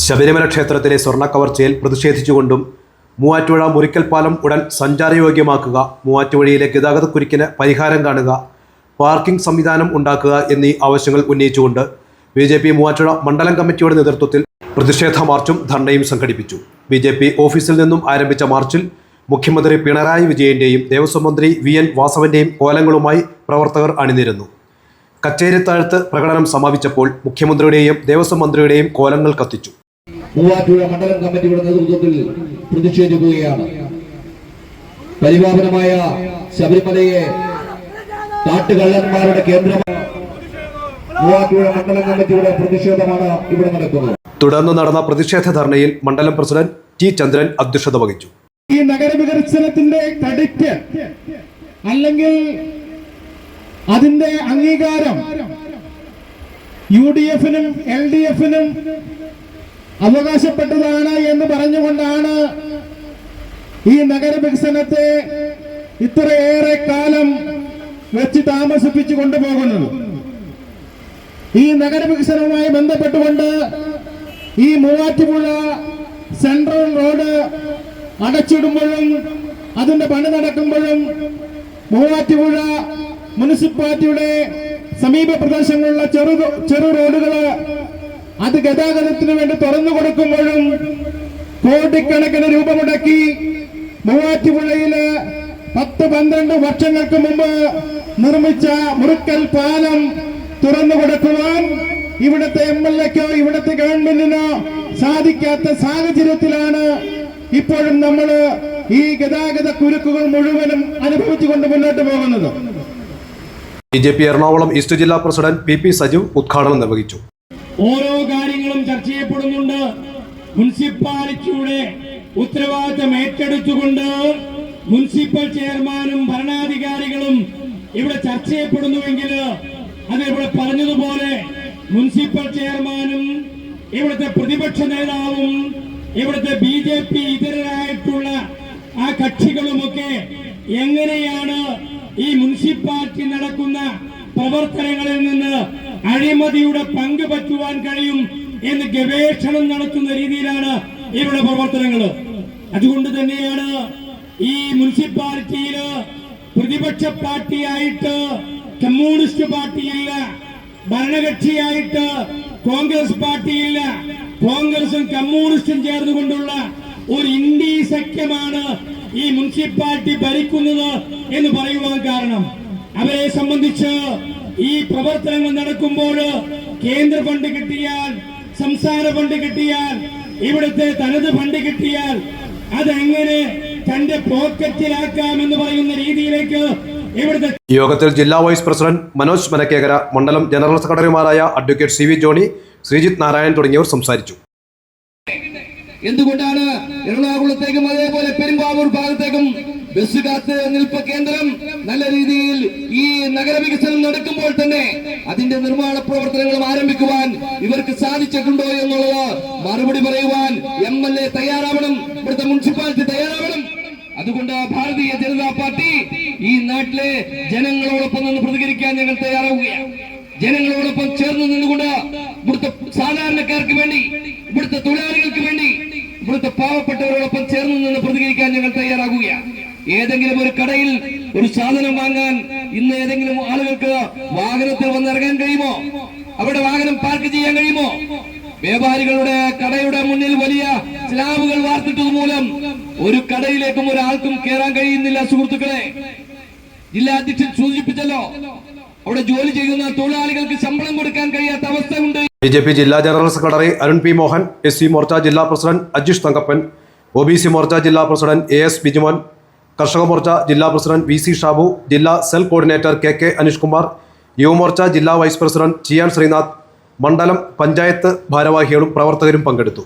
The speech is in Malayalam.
ശബരിമല ക്ഷേത്രത്തിലെ സ്വർണ കവർച്ചയിൽ പ്രതിഷേധിച്ചുകൊണ്ടും മൂവാറ്റുപുഴ മുറിക്കൽ പാലം ഉടൻ സഞ്ചാരയോഗ്യമാക്കുക മൂവാറ്റുപുഴയിലെ ഗതാഗതക്കുരുക്കിന് പരിഹാരം കാണുക പാർക്കിംഗ് സംവിധാനം ഉണ്ടാക്കുക എന്നീ ആവശ്യങ്ങൾ ഉന്നയിച്ചുകൊണ്ട് ബി ജെ പി മൂവാറ്റുപുഴ മണ്ഡലം കമ്മിറ്റിയുടെ നേതൃത്വത്തിൽ പ്രതിഷേധ മാർച്ചും ധർണയും സംഘടിപ്പിച്ചു. ബി ജെ പി ഓഫീസിൽ നിന്നും ആരംഭിച്ച മാർച്ചിൽ മുഖ്യമന്ത്രി പിണറായി വിജയന്റെയും ദേവസ്വം മന്ത്രി വി എൻ വാസവന്റെയും കോലങ്ങളുമായി പ്രവർത്തകർ അണിനിരന്നു. കച്ചേരിത്താഴത്ത് പ്രകടനം സമാപിച്ചപ്പോൾ മുഖ്യമന്ത്രിയുടെയും ദേവസ്വം മന്ത്രിയുടെയും കോലങ്ങൾ കത്തിച്ചു. മൂവാറ്റുപുഴ മണ്ഡലം കമ്മിറ്റിയുടെ നേതൃത്വത്തിൽ പ്രതിഷേധിക്കുകയാണ്. പരിപാവനമായ ശബരിമലയെ കാട്ടുകള്ളന്മാരുടെ കേന്ദ്രമാണ് മൂവാറ്റുപുഴ മണ്ഡലം കമ്മിറ്റിയുടെ പ്രതിഷേധമാണ് ഇവിടെ നടക്കുന്നത്. തുടർന്ന് നടന്ന പ്രതിഷേധ ധർണയിൽ മണ്ഡലം പ്രസിഡന്റ് ടി ചന്ദ്രൻ അധ്യക്ഷത വഹിച്ചു. ഈ നഗരവികസനത്തിന്റെ ക്രെഡിറ്റ് അല്ലെങ്കിൽ അതിന്റെ അംഗീകാരം യു ഡി എഫിനും എൽ ഡി എഫിനും അവകാശപ്പെട്ടതാണ് എന്ന് പറഞ്ഞുകൊണ്ടാണ് ഈ നഗരവികസനത്തെ ഇത്രയേറെ കാലം വെച്ച് താമസിപ്പിച്ചു കൊണ്ടുപോകുന്നത്. ഈ നഗരവികസനവുമായി ബന്ധപ്പെട്ടുകൊണ്ട് ഈ മൂവാറ്റുപുഴ സെൻട്രൽ റോഡ് അടച്ചിടുമ്പോഴും അതിന്റെ പണി നടക്കുമ്പോഴും മൂവാറ്റുപുഴ മുനിസിപ്പാലിറ്റിയുടെ സമീപ പ്രദേശങ്ങളിലുള്ള ചെറു ചെറു റോഡുകൾ അത് ഗതാഗതത്തിന് വേണ്ടി തുറന്നു കൊടുക്കുമ്പോഴും കോടിക്കണക്കിന് രൂപ മുടക്കി മൂവാറ്റുപുഴയിൽ പത്ത് പന്ത്രണ്ട് വർഷങ്ങൾക്ക് മുമ്പ് നിർമ്മിച്ച മുറുക്കൽ പാലം തുറന്നു കൊടുക്കുവാൻ ഇവിടുത്തെ എം എൽ എക്കോ ഇവിടുത്തെ ഗവൺമെന്റിനോ സാധിക്കാത്ത സാഹചര്യത്തിലാണ് ഇപ്പോഴും നമ്മൾ ഈ ഗതാഗത കുരുക്കുകൾ മുഴുവനും അനുഭവിച്ചുകൊണ്ട് മുന്നോട്ട് പോകുന്നത്. B J P Ernakulam east ജില്ലാ പ്രസിഡന്റ് പി പി സജീവ് ഉദ്ഘാടനം നിർവഹിച്ചു. ഓരോ കാര്യങ്ങളും ചർച്ച ചെയ്യപ്പെടുന്നുണ്ട്. മുനിസിപ്പാലിറ്റിയുടെ ഉത്തരവാദിത്തം ഏറ്റെടുത്തുകൊണ്ട് മുനിസിപ്പൽ ചെയർമാനും ഭരണാധികാരികളും ഇവിടെ ചർച്ച ചെയ്യപ്പെടുന്നുവെങ്കിൽ അത് ഇവിടെ പറഞ്ഞതുപോലെ മുനിസിപ്പൽ ചെയർമാനും ഇവിടുത്തെ പ്രതിപക്ഷ നേതാവും ഇവിടുത്തെ ബി ജെ പി ഇതരരായിട്ടുള്ള ആ കക്ഷികളുമൊക്കെ എങ്ങനെയാണ് ഈ മുനിസിപ്പാലിറ്റി നടക്കുന്ന പ്രവർത്തനങ്ങളിൽ നിന്ന് അഴിമതിയുടെ പങ്ക് പറ്റുവാൻ കഴിയും എന്ന് ഗവേഷണം നടത്തുന്ന രീതിയിലാണ് ഇവരുടെ പ്രവർത്തനങ്ങൾ അതുകൊണ്ട് തന്നെയാണ് ഈ മുനിസിപ്പാലിറ്റിയിൽ പ്രതിപക്ഷ പാർട്ടിയായിട്ട് കമ്മ്യൂണിസ്റ്റ് പാർട്ടിയില്ല ഭരണകക്ഷിയായിട്ട് കോൺഗ്രസ് പാർട്ടിയില്ല കോൺഗ്രസും കമ്മ്യൂണിസ്റ്റും ചേർന്നുകൊണ്ടുള്ള ഒരു ഇന്ത്യ സഖ്യമാണ് ഈ മുനിസിപ്പാലിറ്റി ഭരിക്കുന്നത് എന്ന് പറയുവാൻ കാരണം. അവരെ സംബന്ധിച്ച് ഈ പ്രവർത്തനങ്ങൾ നടക്കുമ്പോൾ കേന്ദ്ര ഫണ്ട് കിട്ടിയാൽ സംസ്ഥാന ഫണ്ട് കിട്ടിയാൽ ഇവിടുത്തെ തനത് ഫണ്ട് കിട്ടിയാൽ അതെങ്ങനെ തന്റെ പോക്കറ്റിലാക്കാമെന്ന് പറയുന്ന രീതിയിലേക്ക് ഇവിടുത്തെ യോഗത്തിൽ ജില്ലാ വൈസ് പ്രസിഡന്റ് മനോജ് മനക്കേകര മണ്ഡലം ജനറൽ സെക്രട്ടറിമാരായ advocate C V Johny Sreejith Narayan തുടങ്ങിയവർ സംസാരിച്ചു. എന്തുകൊണ്ടാണ് എറണാകുളത്തേക്കും അതേപോലെ പെരുമ്പാവൂർ ഭാഗത്തേക്കും ബസ് കാത്ത് നിൽപ്പ് കേന്ദ്രം നല്ല രീതിയിൽ നഗരവികസനം നടക്കുമ്പോൾ തന്നെ അതിന്റെ നിർമ്മാണ പ്രവർത്തനങ്ങളും ആരംഭിക്കുവാൻ ഇവർക്ക് സാധിച്ചിട്ടുണ്ടോ എന്നുള്ളത് മറുപടി പറയുവാൻ എം എൽ എ തയ്യാറാവണം ഇവിടുത്തെ മുനിസിപ്പാലിറ്റി തയ്യാറാവണം. അതുകൊണ്ട് ഭാരതീയ ജനതാ പാർട്ടി ഈ നാട്ടിലെ ജനങ്ങളോടൊപ്പം നിന്ന് പ്രതികരിക്കാൻ ഞങ്ങൾ തയ്യാറാവുകയാണ്. ജനങ്ങളോടൊപ്പം ചേർന്ന് നിന്നുകൊണ്ട് ഇവിടുത്തെ സാധാരണക്കാർക്ക് വേണ്ടി ഇവിടുത്തെ തൊഴിലാളികൾക്ക് വേണ്ടി ഇവിടുത്തെ പാവപ്പെട്ടവരോടൊപ്പം ചേർന്ന് നിന്ന് പ്രതികരിക്കാൻ ഞങ്ങൾ തയ്യാറാകുകയാണ് ഏതെങ്കിലും ഒരു കടയിൽ ഒരു സാധനം വാങ്ങാൻ ഇന്ന് ഏതെങ്കിലും ആളുകൾക്ക് വാഹനത്തിൽ വന്നിറങ്ങാൻ കഴിയുമോ? അവിടെ വാഹനം പാർക്ക് ചെയ്യാൻ കഴിയുമോ? വ്യാപാരികളുടെ കടയുടെ മുന്നിൽ വലിയ സ്ലാബുകൾ വാർത്തിട്ടത് മൂലം ഒരു കടയിലേക്കും ഒരാൾക്കും കയറാൻ കഴിയുന്നില്ല സുഹൃത്തുക്കളെ. ജില്ലാ അധ്യക്ഷൻ സൂചിപ്പിച്ചല്ലോ അവിടെ ജോലി ചെയ്യുന്ന തൊഴിലാളികൾക്ക് ശമ്പളം കൊടുക്കാൻ കഴിയാത്ത അവസ്ഥ ഉണ്ട് ബി ജെ പി ജില്ലാ general secretary Arun P Mohan S C Morcha ജില്ലാ president Ajeesh Thankappan O B C Morcha ജില്ലാ പ്രസിഡന്റ് എ എസ് ബിജുമോൻ കർഷക മോർച്ച ജില്ലാ പ്രസിഡന്റ് വി സി ഷാബു ജില്ലാ cell coordinator K K Aneeshkumar Yuvamorcha ജില്ലാ വൈസ് പ്രസിഡന്റ് ചിയാൻ ശ്രീനാഥ് മണ്ഡലം പഞ്ചായത്ത് ഭാരവാഹികളും പ്രവർത്തകരും പങ്കെടുത്തു.